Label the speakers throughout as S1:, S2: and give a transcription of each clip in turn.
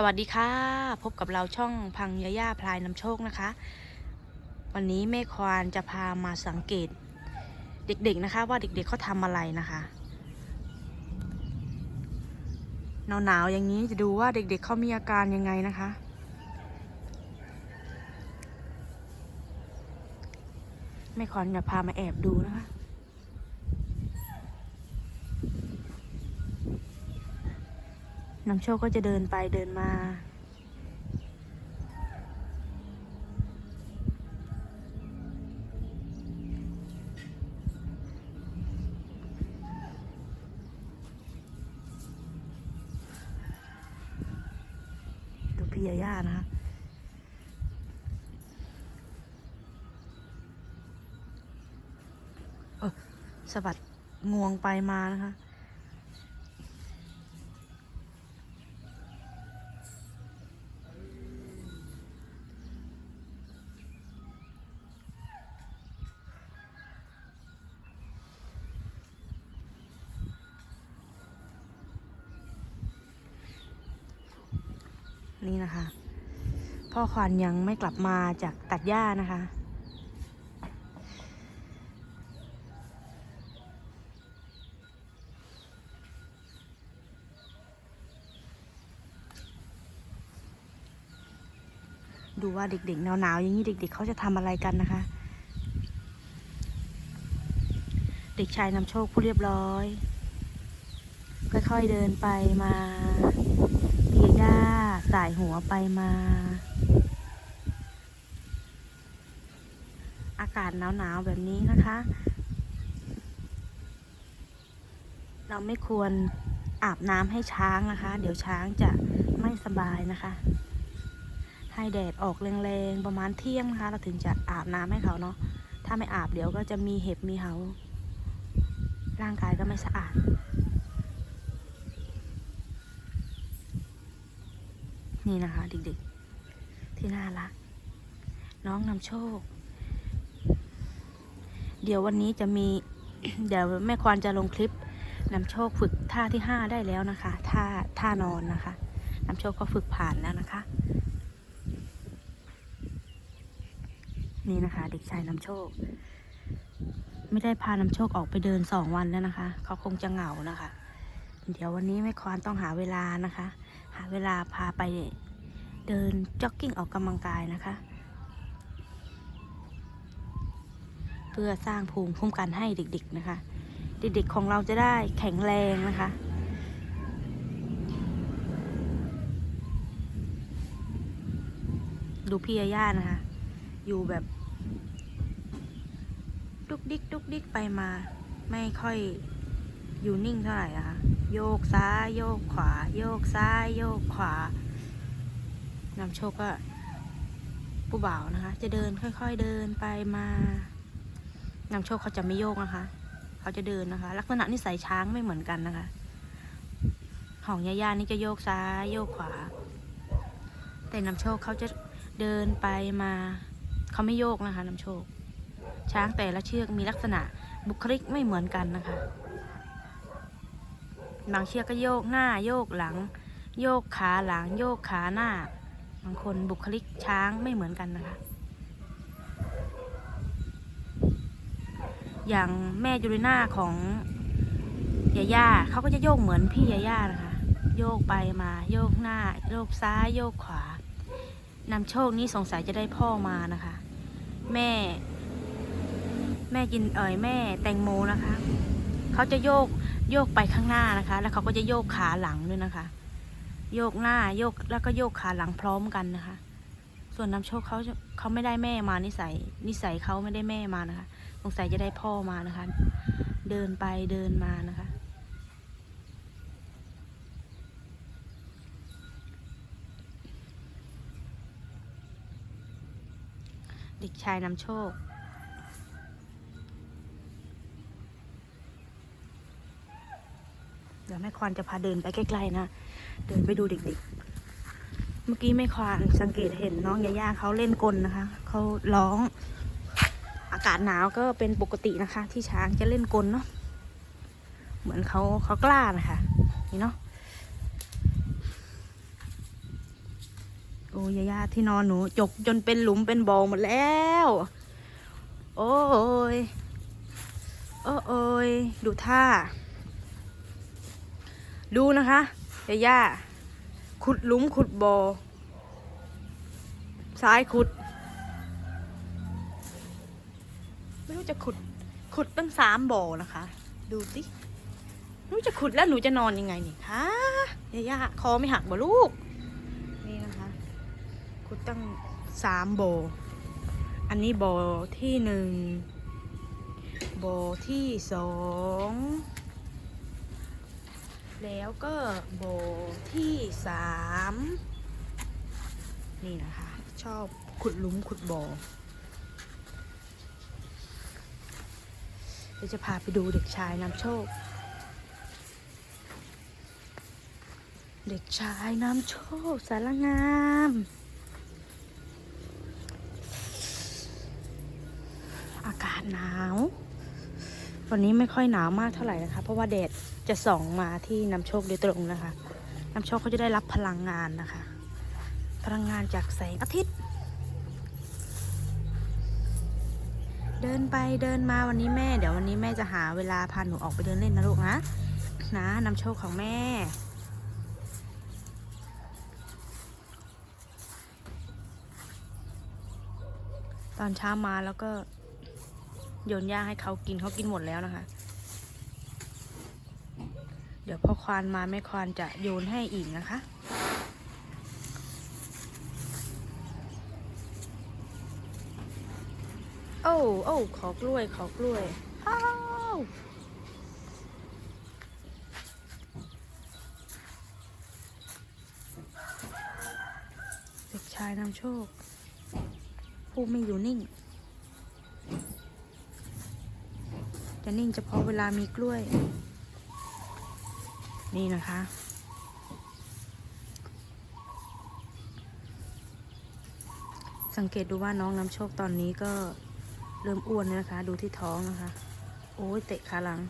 S1: สวัสดีค่ะ พบกับเราช่องพังยาย่าพลายนำโชคนะคะ วันนี้แม่ควานจะพามาสังเกต เด็กๆนะคะ ว่าเด็กๆเขาทำอะไรนะคะหนาวๆอย่างนี้จะดูว่าเด็กๆเขามีอาการยังไงนะคะ แม่ควานจะพามาแอบดูนะคะ นำโชคก็จะเดินไปเดินมา ดูพี่ยาย่านะคะเออสะบัดงวงไปมานะคะ นี่นะคะ พ่อควานยังไม่กลับมาจากตัดหญ้านะคะ ดูว่าเด็กๆหนาวๆอย่างนี้เด็กๆเขาจะทำอะไรกันนะคะ เด็กชายนำโชคผู้เรียบร้อย ค่อยๆเดินไปมาเพียย่า สายหัวไปมา อากาศหนาวๆแบบนี้นะคะ เราไม่ควรอาบน้ำให้ช้างนะคะ เดี๋ยวช้างจะไม่สบายนะคะ ให้แดดออกแรงๆประมาณเที่ยงนะคะ เราถึงจะอาบน้ำให้เขาเนาะถ้าไม่อาบเดี๋ยวก็จะมีเห็บมีเหาร่างกายก็ไม่สะอาด นี่นะคะเด็กๆ ที่น่ารัก น้องนำโชค เดี๋ยววันนี้จะมี เดี๋ยวแม่ควานจะลงคลิปนำโชคฝึกท่าที่ห้าได้แล้วนะคะ ท่าท่านอนนะคะนำโชคก็ฝึกผ่านแล้วนะคะ นี่นะคะ เด็กชายนำโชค ไม่ได้พานำโชคออกไปเดินสองวันแล้วนะคะ เขาคงจะเหงานะคะ เดี๋ยววันนี้แม่ควานต้องหาเวลานะคะ หาเวลาพาไปเดินจ็อกกิ้งออกกำลังกายนะคะ เพื่อสร้างภูมิคุ้มกันให้เด็ก ๆนะคะ เด็กๆของเราจะได้แข็งแรงนะคะดูพี่ยาย่านะคะ อยู่แบบ ดุกดิกดุกดิกไปมา ไม่ค่อยอยู่นิ่งเท่าไหร่อะคะ โยกซ้ายโยกขวา โยกซ้ายโยกขวานำโชคก็ผู้บ่าวนะคะ จะเดินค่อย ๆเดินไปมานำโชคเขาจะไม่โยกนะคะ เขาจะเดินนะคะ ลักษณะนิสัยช้างไม่เหมือนกันนะคะ ของยาย่านี่จะโยกซ้ายโยกขวา แต่นำโชคเขาจะเดินไปมาเขาไม่โยกนะคะนำโชค ช้างแต่ละเชือกมีลักษณะบุคลิกไม่เหมือนกันนะคะ บางเชือกก็โยกหน้าโยกหลัง โยกขาหลัง โยกขาหน้า บางคนบุคลิกช้างไม่เหมือนกันนะคะ อย่างแม่จูริน่าของยาย่าเขาก็จะโยกเหมือนพี่ยาย่านะคะ โยกไปมาโยกหน้า โยกซ้ายโยกขวานำโชคนี้สงสัยจะได้พ่อมานะคะ แม่ แม่กินเอ่ยแม่แตงโมนะคะ เขาจะโยก โยกไปข้างหน้านะคะ แล้วเขาก็จะโยกขาหลังด้วยนะคะ โยกหน้าโยกแล้วก็โยกขาหลังพร้อมกันนะคะ ส่วนน้ำโชคเขาเขาไม่ได้แม่มานิสัยนิสัยเขาไม่ได้แม่มานะคะสงสัยจะได้พ่อมานะคะ เดินไปเดินมานะคะเด็กชายนำโชค เดี๋ยวแม่ควานจะพาเดินไปใกล้ๆนะ เดินไปดูเด็กๆ เมื่อกี้แม่ควานสังเกตเห็นน้องยาย่าเขาเล่นกลนะคะ เขาร้อง อากาศหนาวก็เป็นปกตินะคะ ที่ช้างจะเล่นกลเนาะ เหมือนเขาเขากล้านะคะ นี่เนาะ โอ้ยาย่าที่นอนหนู จกจนเป็นหลุมเป็นบ่อหมดแล้ว โอ้ยโอ้โอ้ยดูท่า ดูนะคะยาย่าขุดหลุมขุดบ่อซ้ายขุด ไม่รู้จะขุด ขุดตั้งสามบ่อนะคะ ดูสิไม่รู้จะขุดแล้วหนูจะนอนยังไงนี่คะยาย่าคอไม่หักบ่ลูก นี่นะคะ ขุดตั้งสามบ่ออันนี้บ่อที่หนึ่งบ่อที่สอง แล้วก็บ่อที่สามนี่นะคะ ชอบขุดลุมขุดบ่อเดี๋ยวจะพาไปดูเด็กชายนำโชค เด็กชายนำโชคสารงามอากาศหนาว วันนี้ไม่ค่อยหนาวมากเท่าไหร่นะคะ เพราะว่าแดดจะส่องมาที่นำโชคโดยตรงนะคะนำโชคเขาจะได้รับพลังงานนะคะ พลังงานจากแสงอาทิตย์ เดินไปเดินมาวันนี้แม่ เดี๋ยววันนี้แม่จะหาเวลาพาหนูออกไปเดินเล่นนะลูกนะนะนำโชคของแม่ตอนเช้ามาแล้วก็ โยนหญ้าให้เขากินเขากินหมดแล้วนะคะ เดี๋ยวพ่อควานมาแม่ควานจะโยนให้อีกนะคะ โอ้โอ้ขอกล้วยขอกล้วยอ้าวเด็กชายนำโชค ผู้ไม่อยู่นิ่ง จะนิ่งเฉพาะเวลามีกล้วย นี่นะคะ สังเกตดูว่าน้องน้ำโชคตอนนี้ก็เริ่มอ้วนแล้วนะคะ ดูที่ท้องนะคะ โอ้ยเตะขาหลัง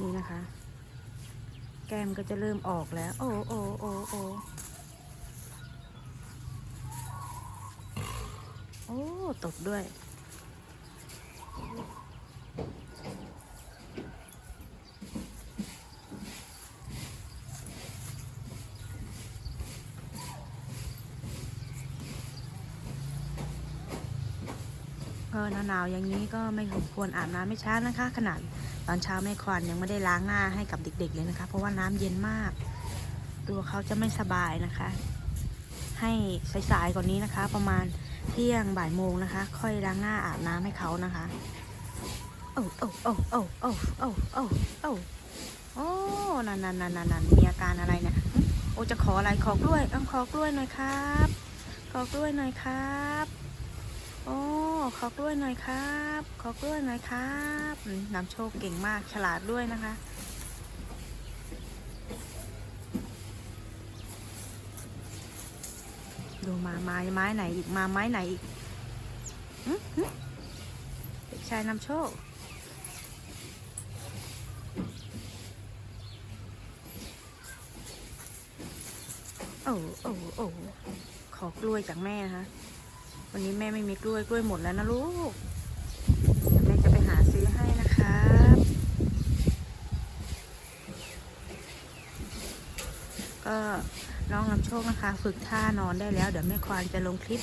S1: นี่นะคะ แก้มก็จะเริ่มออกแล้ว โอ้โอ้โอ้โอ้โอ้ตบด้วย ออหนาวๆอย่างนี้ก็ไม่ควรอาบน้ำไม่ช้านะคะ ขนาดตอนเช้าแม่ควานยังไม่ได้ล้างหน้าให้กับเด็ก ๆ เลยนะคะ เพราะว่าน้ำเย็นมาก ตัวเขาจะไม่สบายนะคะ ให้สายๆกว่านนี้นะคะ ประมาณเที่ยงบ่ายโมงนะคะ ค่อยล้างหน้าอาบน้ำให้เขานะคะโอ้โอ้โอ้โอ้โอ้โอ้โอ้โอ้โอ้นั่นนั่นนั่นนั่นมีอาการอะไรเนี่ยโอ้จะขออะไรขอกล้วยต้องขอกล้วยหน่อยครับ ขอกล้วยหน่อยครับ โอ้ขอกล้วยหน่อยครับ ขอกล้วยหน่อยครับนำโชคเก่งมากฉลาดด้วยนะคะดูมาไม้ไม้ไหนอีกมาไม้ไหนอีกเด็กชายนำโชค โอ้โอ้โอ้ขอกล้วยจากแม่นะคะ วันนี้แม่ไม่มีกล้วยกล้วยหมดแล้วนะลูกเดี๋ยวแม่จะไปหาซื้อให้นะครับก็น้องนำโชคนะคะ ฝึกท่านอนได้แล้ว เดี๋ยวแม่ควานจะลงคลิป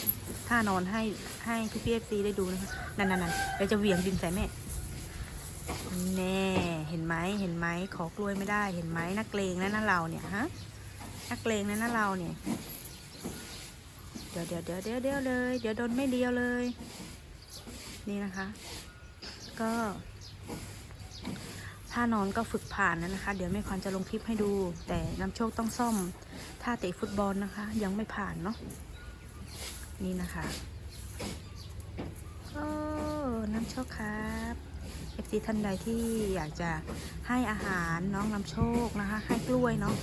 S1: ท่านอนให้ให้พี่พีเอฟซีได้ดูนะคะนั่นนั่นนั่นเดี๋ยวจะเหวี่ยงดินใส่แม่แน่เห็นไหมเห็นไหมขอกล้วยไม่ได้เห็นไหมนักเลงนะนะเราเนี่ยฮะนักเลงนะนะเราเนี่ย เดี๋ยวเดี๋ยวเดี๋ยวเดี๋ยวเดี๋ยวเลย เดี๋ยวโดนไม่เดียวเลย นี่นะคะ ก็ถ้านอนก็ฝึกผ่านแล้วนะคะ เดี๋ยวแม่ควานจะลงคลิปให้ดู แต่น้ำโชคต้องซ่อมท่าเตะฟุตบอลนะคะ ยังไม่ผ่านเนาะนี่นะคะโอ้น้ำโชคครับเอฟซีท่านใดที่อยากจะให้อาหารน้องน้ำโชคนะคะ ให้กล้วยเนาะ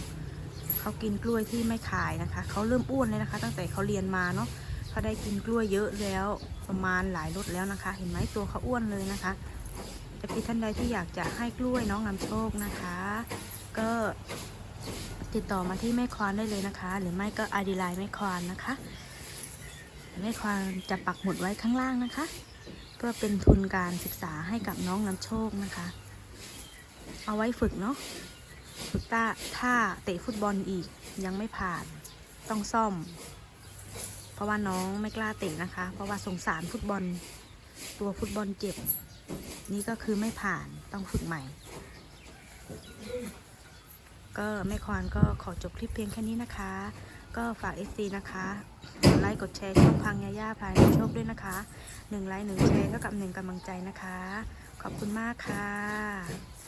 S1: เขากินกล้วยที่ไม่ขายนะคะ เขาเริ่มอ้วนเลยนะคะ ตั้งแต่เขาเรียนมาเนาะเขาได้กินกล้วยเยอะแล้วประมาณหลายรถแล้วนะคะ เห็นไหมตัวเขาอ้วนเลยนะคะแต่พี่ท่านใดที่อยากจะให้กล้วยน้องนำโชคนะคะ ก็ติดต่อมาที่แม่ควานได้เลยนะคะ หรือไม่ก็ไอดีไลน์แม่ควานนะคะแม่ควานจะปักหมุดไว้ข้างล่างนะคะ เพื่อเป็นทุนการศึกษาให้กับน้องนำโชคนะคะ เอาไว้ฝึกเนาะ ฝึกต้าถ้าเตะฟุตบอลอีกยังไม่ผ่านต้องซ่อม เพราะว่าน้องไม่กล้าเตะนะคะ เพราะว่าสงสารฟุตบอล ตัวฟุตบอลเจ็บ นี่ก็คือไม่ผ่านต้องฝึกใหม่ ก็แม่ควานก็ขอจบคลิปเพียงแค่นี้นะคะ ก็ฝาก FC นะคะกดไลค์กดแชร์ช่องพังยาย่าพายโชคด้วยนะคะหนึ่งไลค์หนึ่งแชร์เท่ากับหนึ่งกำลังใจนะคะ ขอบคุณมากค่ะ